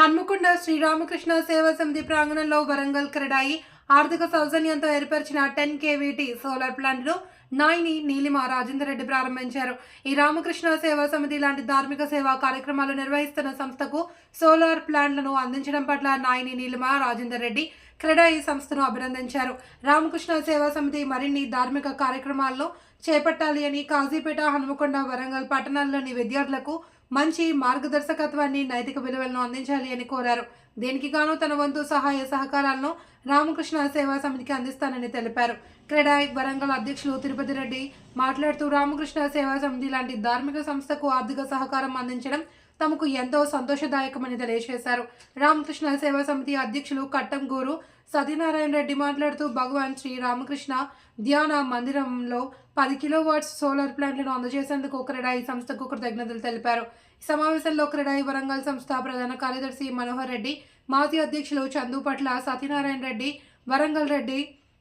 హన్మకొండ శ్రీరామకృష్ణ సేవా సమితి ప్రాంగణంలో వరంగల్ క్రెడాయి ఆర్థిక సౌజన్యంతో ఏర్పరిచిన టెన్ కేవీటీ సోలార్ ప్లాంట్ను నాయిని నీలిమ రాజేందర్ రెడ్డి ప్రారంభించారు. ఈ రామకృష్ణ సేవా సమితి లాంటి ధార్మిక సేవా కార్యక్రమాలు నిర్వహిస్తున్న సంస్థకు సోలార్ ప్లాంట్లను అందించడం పట్ల నాయిని నీలిమ రాజేందర్ రెడ్డి క్రెడాయి సంస్థను అభినందించారు. రామకృష్ణ సేవా సమితి మరిన్ని ధార్మిక కార్యక్రమాల్లో చేపట్టాలి అని కాజీపేట హనుమకొండ వరంగల్ పట్టణాల్లోని విద్యార్థులకు మంచి మార్గదర్శకత్వాన్ని నైతిక విలువలను అందించాలి అని కోరారు. దీనికి గాను తన వంతు సహాయ సహకారాలను రామకృష్ణ సేవా సమితికి అందిస్తానని తెలిపారు. క్రెడాయ్ వరంగల్ అధ్యక్షులు తిరుపతి రెడ్డి మాట్లాడుతూ రామకృష్ణ సేవా సమితి లాంటి ధార్మిక సంస్థకు ఆర్థిక సహకారం అందించడం తమకు ఎంతో సంతోషదాయకమని తెలియజేశారు. రామకృష్ణ సేవా సమితి అధ్యక్షులు కట్టంగూరు సత్యనారాయణ రెడ్డి మాట్లాడుతూ భగవాన్ శ్రీ రామకృష్ణ ధ్యాన మందిరంలో పది కిలో వాట్స్ సోలార్ ప్లాంట్లను అందజేసేందుకు ఒకరిడాయి సంస్థకు కృతజ్ఞతలు తెలిపారు. ఈ సమావేశంలో క్రెడాయి వరంగల్ సంస్థ ప్రధాన కార్యదర్శి మనోహర్ రెడ్డి మాజీ అధ్యక్షులు చందు పట్ల సత్యనారాయణ రెడ్డి వరంగల్ రెడ్డి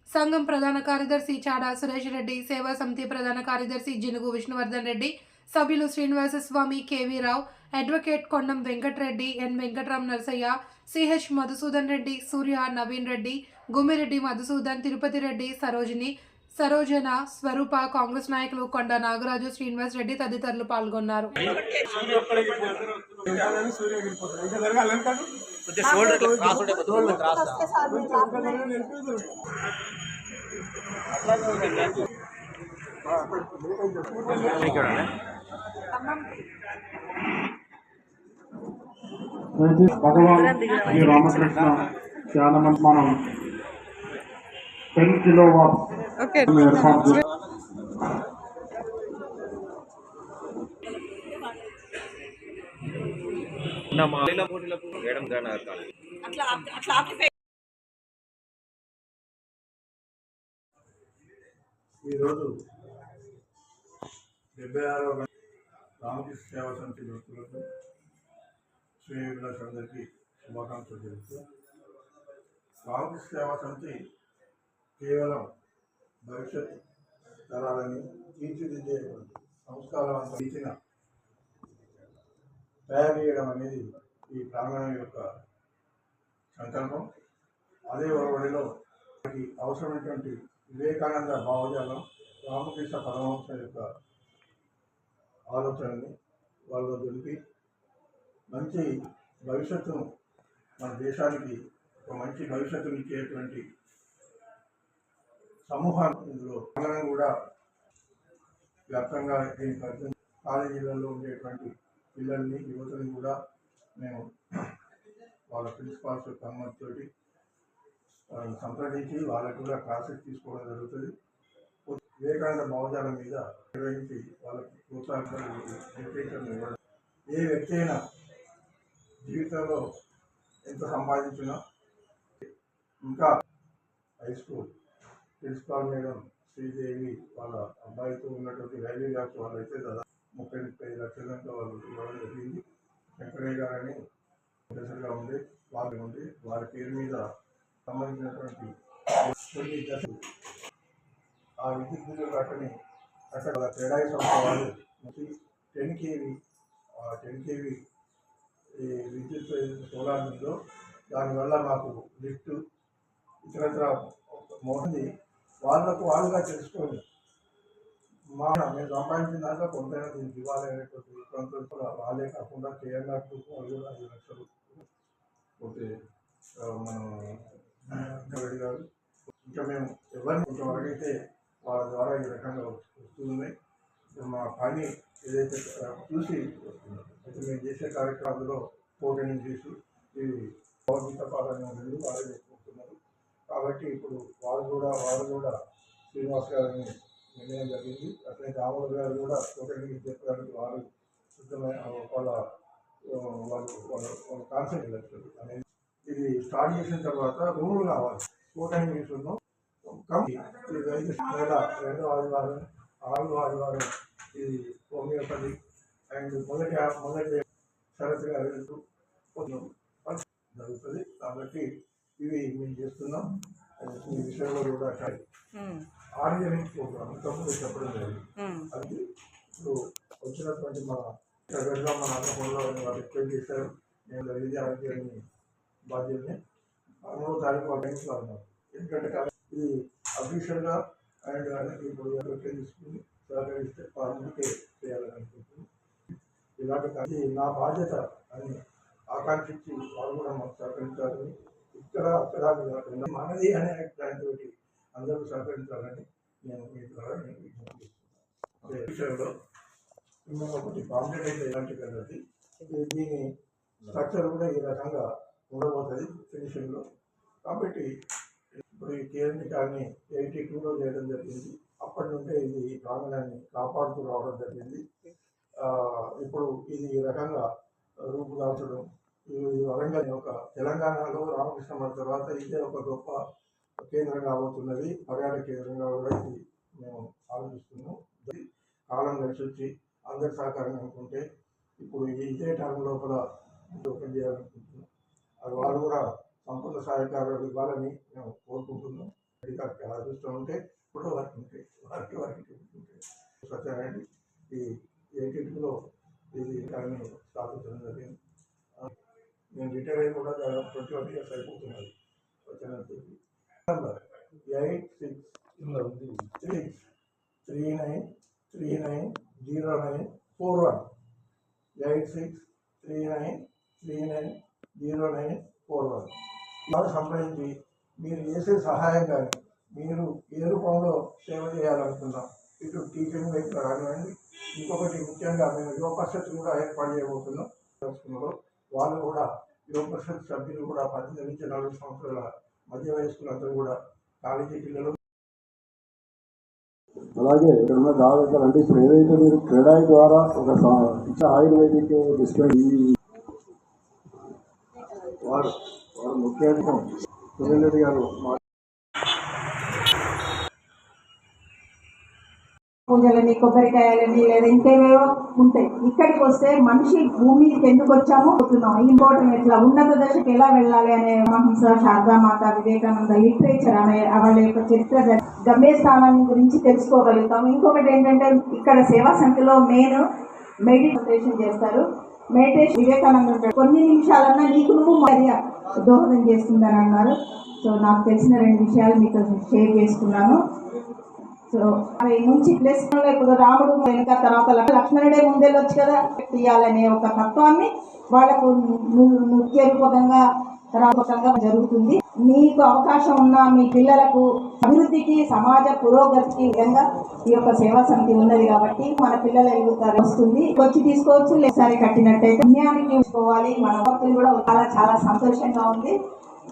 సంఘం ప్రధాన కార్యదర్శి చాడా సురేష్ రెడ్డి సేవా సమితి ప్రధాన కార్యదర్శి జినుగు విష్ణువర్ధన్ రెడ్డి సభ్యులు Srinivasa Swamy K V Rao advocate Kondam Venkatareddy N Venkatram Narasaiah CH Madhusudan Reddy Surya Naveen Reddy Gummireddy Madhusudan Tirupati Reddy Sarojini Sarojana Swarupa Congress నాయకులు కొండ నాగరాజు శ్రీనివాస్ రెడ్డి తదితరులు పాల్గొన్నారు. భగవాన్ శ్రీ రామకృష్ణ చాలా మంది మనం టెన్ కిలో వాట్ మేడం కాదు. ఈరోజు డెబ్బై ఆరవ రామకృష్ణ సేవా సమితి వ్యక్తులకు శ్రేయోభిలాషులందరికీ శుభాకాంక్షలు తెలుపుతూ రామకృష్ణ సేవా సమితి కేవలం భవిష్యత్ తరాలని తీర్చిదిద్దే సంస్కారవంతం ఇచ్చిన తయారు చేయడం అనేది ఈ ప్రాంగణం యొక్క సంకల్పం. అదే ఒరవడిలో మనకి అవసరమైనటువంటి వివేకానంద భావజాలం రామకృష్ణ పరమహంస యొక్క ఆలోచనని వాళ్ళు దొరికి మంచి భవిష్యత్తును మన దేశానికి ఒక మంచి భవిష్యత్తుని సమూహంలో సమూహాల్లో మనం కూడా వ్యాప్తంగా దీని కాలేజీలలో ఉండేటువంటి పిల్లల్ని యువతని కూడా మేము వాళ్ళ ప్రిన్సిపాల్స్ యొక్క అనుమతితోటి సంప్రదించి వాళ్ళకు కూడా క్లాసెస్ తీసుకోవడం జరుగుతుంది. వివేకానంద భావజాలం మీద నిర్వహించి వాళ్ళకి ప్రోత్సాహం ఇవ్వడం. ఏ వ్యక్తి అయినా జీవితంలో ఎంత సంపాదించినా ఇంకా high school principal madam. Sridevi వాళ్ళ అబ్బాయితో ఉన్నటువంటి రైల్వే జాబ్స్ వాళ్ళు అయితే దాదాపు ముప్పై ముప్పై లక్షల దాకా వాళ్ళు ఇవ్వడం జరిగింది. వెంకటయ్య గారని ప్రొఫెసర్గా ఉండి వారి ఉండి వారి పేరు మీద సంబంధించినటువంటి కొన్ని దశలు ఆ విద్యుత్ బిల్లు కట్టని అక్కడ క్రీడాయి సంస్థ వాళ్ళు టెన్ కేవీ ఆ టెన్ కేవీ ఈ విద్యుత్ సోలార్ ఉందో దానివల్ల మాకు లిఫ్ట్ ఇతరత్ర మోహంది వాళ్ళకు వాళ్ళుగా తెలుసుకొని మా మేము సంపాదించిన దాంట్లో కొంతైనా దీనికి ఇవ్వాలి అనేటువంటి కొంత వాళ్ళే కాకుండా కేఎన్ఆర్ వాళ్ళు కూడా ఐదు లక్షలు పోతే ఆ, మన రెడ్డి గారు ఇంకా మేము ఎవరిని కొంతవరకైతే వాళ్ళ ద్వారా ఈ రకంగా వస్తున్నాయి. మా పని ఏదైతే చూసి వస్తుందో అయితే మేము చేసే కార్యక్రమాల్లో పోటీని చేసి ఈ భౌతిక పాలన రెండు వాళ్ళే కాబట్టి ఇప్పుడు వాళ్ళు కూడా వాళ్ళు కూడా శ్రీనివాస్ గారిని నిర్ణయం జరిగింది. అట్లే దామోదర్ గారు కూడా పోటీని చెప్పడానికి వారు సిద్ధమైన వాళ్ళ వాళ్ళు వాళ్ళ వాళ్ళ కాన్సెప్ట్ అనేది ఇది స్టార్ట్ చేసిన తర్వాత రూములు కావాలి. కోటైన్ తీసుకున్నాం ఇది ఐదు నెల రెండో ఆదివారం ఆరు ఆదివారం ఇది హోమియోపతి అండ్ మొదటి మొదటి తరగతిగా వెళ్తూ కొంచెం జరుగుతుంది. కాబట్టి ఇవి మేము చేస్తున్నాం. ఈ విషయంలో కూడా ఆర్గానిక్ ప్రోగ్రామ్ ఇంతకుముందు చెప్పడం జరిగింది అది ఇప్పుడు వచ్చినటువంటి మన దగ్గరగా మన అన్నపూర్లో వాళ్ళు రిక్వెస్ట్ చేశారు. నేను ఇది ఆరోగ్యాన్ని బాధ్యతని. పదమూడవ తారీఖు ఇంట్లో ఉన్నారు ఎందుకంటే ఇది అఫీషియల్గా అండ్ ఇప్పుడు తీసుకుని సహకరిస్తే పార్లమెంట్కే చేయాలని అనుకుంటున్నాను. ఇలాంటి నా బాధ్యత అని ఆకాంక్షించి వాళ్ళు కూడా మాకు సహకరించాలని ఇక్కడ అక్కడ కాకుండా మనది అనే దానితో అందరూ సహకరించాలని నేను మీ ద్వారా నేను విజ్ఞప్తి చేస్తున్నాను. విషయంలో మిమ్మల్ని ఒకటి పాంప్లెట్ అయితే ఎలాంటి కలది దీని స్ట్రక్చర్ కూడా ఈ రకంగా ఉండబోతుంది ఫినిషింగ్లో కాబట్టి ఇప్పుడు ఈ కేరళ కానీ ఎయిటీ టూలో చేయడం జరిగింది. అప్పటి నుండే ఇది ఈ ప్రాంగణాన్ని కాపాడుతూ రావడం జరిగింది. ఇప్పుడు ఇది ఈ రకంగా రూపుదాల్చడం వరంగల్ ఒక తెలంగాణలో రామకృష్ణ మఠం తర్వాత ఇదే ఒక గొప్ప కేంద్రంగా అవుతున్నది పర్యాటక కేంద్రంగా కూడా ఇది మేము ఆలోచిస్తున్నాం. ఇది కాలం కలిసి వచ్చి అందరి సహకారం అనుకుంటే ఇప్పుడు ఇదే టైంలో లోపల ఓపెన్ చేయాలనుకుంటున్నాం. అది వాళ్ళు కూడా సంపూర్ణ సహకారాలు ఇవ్వాలని మేము కోరుకుంటున్నాం. అధికారికి అదృష్టం ఉంటే ఇప్పుడు వారికి ఉంటాయి వారికి వారికి ఉంటే. సత్యనారాయణ ఈ ఏటీలో ఇది దాన్ని స్థాపించడం జరిగింది. నేను రిటైర్ అయ్యి కూడా దాదాపు twenty one years అయిపోతున్నది Satyanarayana eight six six three nine three nine zero nine four one. Eight six three nine three nine zero nine four one. ఇలా సంప్రదించి మీరు చేసే సహాయం కానీ మీరు ఏ రూపంలో సేవ చేయాలనుకున్నాం ఇటు టీచింగ్ వైపు కానివ్వండి ఇంకొకటి ముఖ్యంగా మేము యువ పరిషత్ కూడా ఏర్పాటు చేయబోతున్నాం. వాళ్ళు కూడా యువ పరిషత్ సభ్యులు కూడా పద్దెనిమిది నుంచి నలభై సంవత్సరాల మధ్య వయస్కులందరూ కూడా కాలేజీ పిల్లలు అలాగే ఇక్కడ ఉన్న దాదాపు అంటే ఇప్పుడు ఏదైతే మీరు క్రెడాయి ద్వారా ఒక సా- ఇచ్చే ఆయుర్వేదిక్ డిస్ప్లే వారు వారు ముఖ్య అధికం సునీల్ గారు మా పూజలని కొబ్బరికాయలని లేదా ఇంకేవేవో ఉంటాయి. ఇక్కడికి వస్తే మనిషి భూమి ఎందుకు వచ్చామో పోతున్నాం ఇంపార్టెంట్ ఎట్లా? ఉన్నత దశకు ఎలా వెళ్ళాలి అనే మహంస శారదామాత వివేకానంద లిటరేచర్ అనే వాళ్ళ యొక్క చరిత్ర గమ్యస్థానాన్ని గురించి తెలుసుకోగలుగుతాం. ఇంకొకటి ఏంటంటే ఇక్కడ సేవా సంఖ్యలో మెయిన్ మెడిటేషన్ చేస్తారు. మెడిటేషన్ వివేకానంద కొన్ని నిమిషాలన్నా నీకు నువ్వు మరి దోహదం చేస్తుందని అన్నారు. సో నాకు తెలిసిన రెండు విషయాలు మీతో షేర్ చేసుకున్నాను. సో అవి నుంచి ప్లస్ ఇప్పుడు రాముడు వెనుక తర్వాత లక్ష్మణుడే ముందెళ్ళొచ్చు కదా తీయాలనే ఒక తత్వాన్ని వాళ్ళకు నృత్య రూపకంగా రూపకంగా జరుగుతుంది. మీకు అవకాశం ఉన్న మీ పిల్లలకు అభివృద్ధికి సమాజ పురోగతికి విధంగా ఈ యొక్క సేవా సమితి ఉన్నది కాబట్టి మన పిల్లలు ఎదుగుతారు వస్తుంది. వచ్చి తీసుకోవచ్చు లేసారి కట్టినట్టయితే పుణ్యానికి చూసుకోవాలి మన భక్తులు కూడా చాలా చాలా సంతోషంగా ఉంది.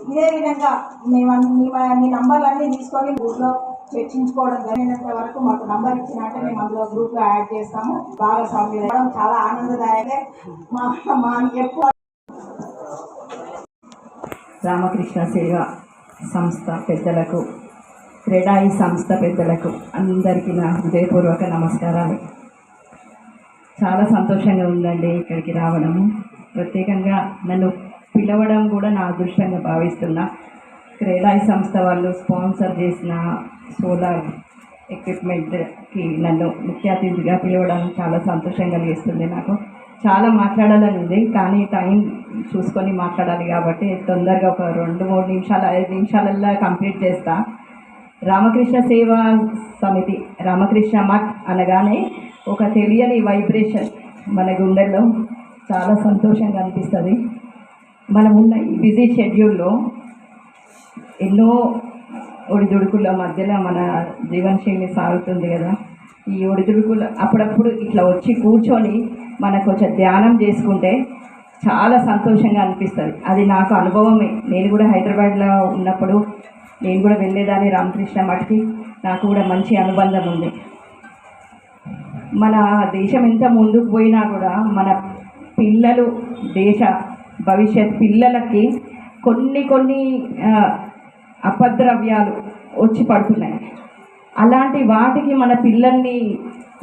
ఇదే విధంగా మేము మీ నంబర్లు అన్నీ తీసుకొని ఊళ్ళో చర్చించుకోవడం జరిగినంత వరకు మాకు నంబర్ ఇచ్చినట్టే మేము అందులో గ్రూప్లో యాడ్ చేస్తాము. భాగస్వామి చాలా ఆనందదాయకే. మా మా ఎక్కువ రామకృష్ణ సేవ సంస్థ పెద్దలకు క్రెడాయి సంస్థ పెద్దలకు అందరికీ నా హృదయపూర్వక నమస్కారాలు. చాలా సంతోషంగా ఉందండి ఇక్కడికి రావడము. ప్రత్యేకంగా నన్ను పిలవడం కూడా నా అదృష్టంగా భావిస్తున్నా. క్రేడాయి సంస్థ వాళ్ళు స్పాన్సర్ చేసిన సోలార్ ఎక్విప్మెంట్కి నన్ను ముఖ్య అతిథిగా పిలవడం చాలా సంతోషం కలిగిస్తుంది నాకు. చాలా మాట్లాడాలని ఉంది కానీ టైం చూసుకొని మాట్లాడాలి కాబట్టి తొందరగా ఒక రెండు మూడు నిమిషాలు ఐదు నిమిషాలల్లో కంప్లీట్ చేస్తా. రామకృష్ణ సేవా సమితి రామకృష్ణ మఠ్ అనగానే ఒక తెలియని వైబ్రేషన్ మన గుండెల్లో చాలా సంతోషంగా అనిపిస్తుంది. మనం ఉన్న ఈ బిజీ షెడ్యూల్లో ఎన్నో ఒడిదుడుకుల మధ్యలో మన జీవనశైలి సాగుతుంది కదా. ఈ ఒడిదుడుకులు అప్పుడప్పుడు ఇట్లా వచ్చి కూర్చొని మనకు కొంచెం ధ్యానం చేసుకుంటే చాలా సంతోషంగా అనిపిస్తుంది. అది నాకు అనుభవమే. నేను కూడా హైదరాబాద్లో ఉన్నప్పుడు నేను కూడా వెళ్ళేదాన్ని రామకృష్ణ మఠకి. నాకు కూడా మంచి అనుబంధం ఉంది. మన దేశం ఎంత ముందుకు పోయినా కూడా మన పిల్లలు దేశ భవిష్యత్ పిల్లలకి కొన్ని కొన్ని అపద్రవ్యాలు వచ్చి పడుతున్నాయి. అలాంటి వాటికి మన పిల్లల్ని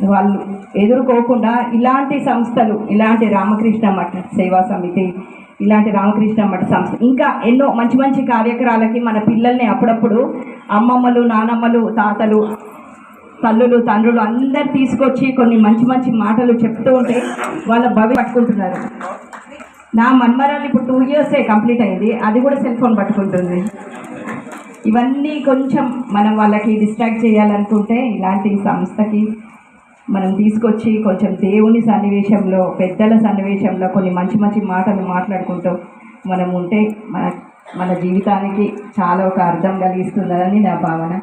వాళ్ళు ఎదుర్కోకుండా ఇలాంటి సంస్థలు ఇలాంటి రామకృష్ణ మఠ సేవా సమితి ఇలాంటి రామకృష్ణ మఠ సంస్థ ఇంకా ఎన్నో మంచి మంచి కార్యక్రమాలకి మన పిల్లల్ని అప్పుడప్పుడు అమ్మమ్మలు నానమ్మలు తాతలు తల్లులు తండ్రులు అందరు తీసుకొచ్చి కొన్ని మంచి మంచి మాటలు చెప్తూ ఉంటే వాళ్ళ భవి పట్టుకుంటున్నారు. నా మన్మరాలు ఇప్పుడు టూ ఇయర్సే కంప్లీట్ అయింది. అది కూడా సెల్ ఫోన్ పట్టుకుంటుంది. ఇవన్నీ కొంచెం మనం వాళ్ళకి డిస్ట్రాక్ట్ చేయాలనుకుంటే ఇలాంటి సంస్థకి మనం తీసుకొచ్చి కొంచెం దేవుని సన్నివేశంలో పెద్దల సన్నివేశంలో కొన్ని మంచి మంచి మాటలు మాట్లాడుకుంటూ మనం ఉంటే మన మన జీవితానికి చాలా ఒక అర్థం కలిగిస్తుందని నా భావన.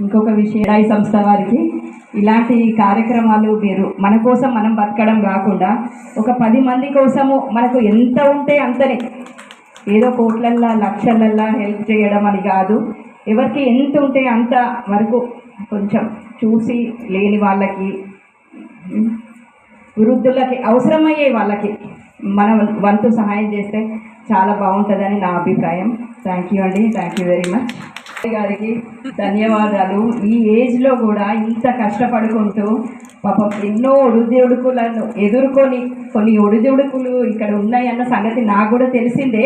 ఇంకొక విషయం రాయి సంస్థ వారికి ఇలాంటి కార్యక్రమాలు మీరు మన కోసం మనం బతకడం కాకుండా ఒక పది మంది కోసము మనకు ఎంత ఉంటే అంతనే. ఏదో కోట్లల్లా లక్షలల్లా హెల్ప్ చేయడం అని కాదు. ఎవరికి ఎంత ఉంటే అంత వరకు కొంచెం చూసి లేని వాళ్ళకి వృద్ధులకి అవసరమయ్యే వాళ్ళకి మనం వంతు సహాయం చేస్తే చాలా బాగుంటుందని నా అభిప్రాయం. థ్యాంక్ యూ అండి. థ్యాంక్ యూ వెరీ మచ్ గారికి ధన్యవాదాలు. ఈ ఏజ్లో కూడా ఇంత కష్టపడుకుంటూ పాపం ఎన్నో ఒడిదుడుకులను ఎదుర్కొని కొన్ని ఒడిదుడుకులు ఇక్కడ ఉన్నాయన్న సంగతి నాకు కూడా తెలిసిందే.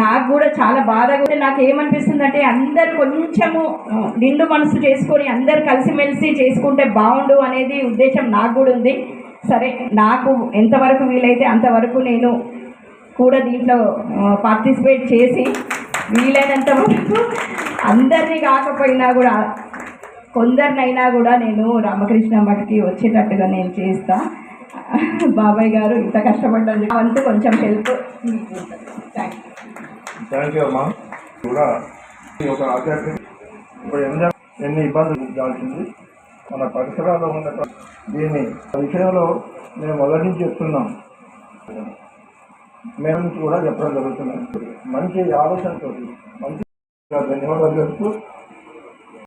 నాకు కూడా చాలా బాధగా నాకు ఏమనిపిస్తుంది అంటే అందరు కొంచెము నిండు మనసు చేసుకొని అందరు కలిసిమెలిసి చేసుకుంటే బాగుండు అనేది ఉద్దేశం నాకు కూడా ఉంది. సరే నాకు ఎంతవరకు వీలైతే అంతవరకు నేను కూడా దీంట్లో పార్టిసిపేట్ చేసి వీలైనంత వరకు అందరినీ కాకపోయినా కూడా కొందరినైనా కూడా నేను రామకృష్ణ మఠకి వచ్చేటట్టుగా నేను చేస్తా. బాబాయ్ గారు ఇంత కష్టపడ్డాను అంటూ కొంచెం help thank you thank you అమ్మా. కూడా ఒక ఆధ్యాత్మిక ఇప్పుడు ఎన్ని ఎన్ని ఇబ్బందులు ఉండాల్సింది మన పరిసరాల్లో ఉన్న దీన్ని విషయంలో మేము మొదటి నుంచి చెప్తున్నాం. మేము కూడా చెప్పడం జరుగుతున్నాం మంచి ఆలోచనతో మంచి ధన్యవాదాలు చెప్తూ